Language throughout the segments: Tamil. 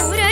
குறை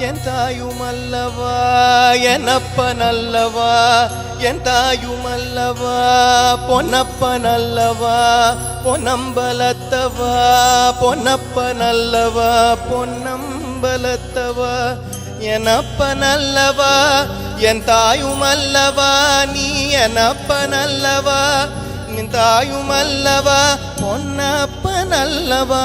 என் தாயும் அல்லவா என்னப்ப நல்லவா என் தாயும் அல்லவா பொன்னப்ப நல்லவா பொன்னம்பலத்தவா பொன்னப்ப நல்லவா பொன்னம்பலத்தவா எனப்ப நல்லவா என் தாயும் அல்லவா நீ எனப்ப நல்லவா நின் தாயும் அல்லவா பொன்னப்ப நல்லவா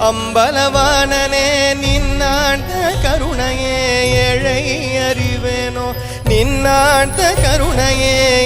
அம்பலவானனே நின்னாண்ட கருணையே ஏழை அறிவேனோ? நின்னாண்ட கருணையே